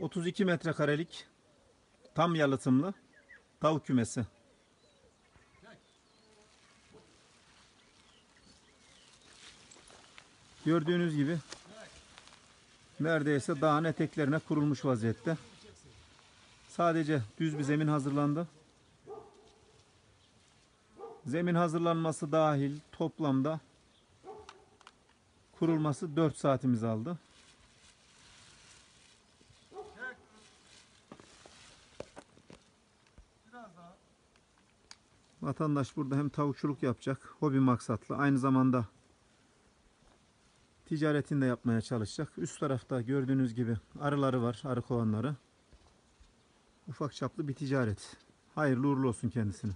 32 metrekarelik tam yalıtımlı tavuk kümesi. Gördüğünüz gibi neredeyse dağın eteklerine kurulmuş vaziyette. Sadece düz bir zemin hazırlandı. Zemin hazırlanması dahil toplamda kurulması 4 saatimiz aldı. Vatandaş burada hem tavukçuluk yapacak, hobi maksatlı, aynı zamanda ticaretini de yapmaya çalışacak. Üst tarafta gördüğünüz gibi arıları var, arı kovanları. Ufak çaplı bir ticaret. Hayırlı uğurlu olsun kendisine.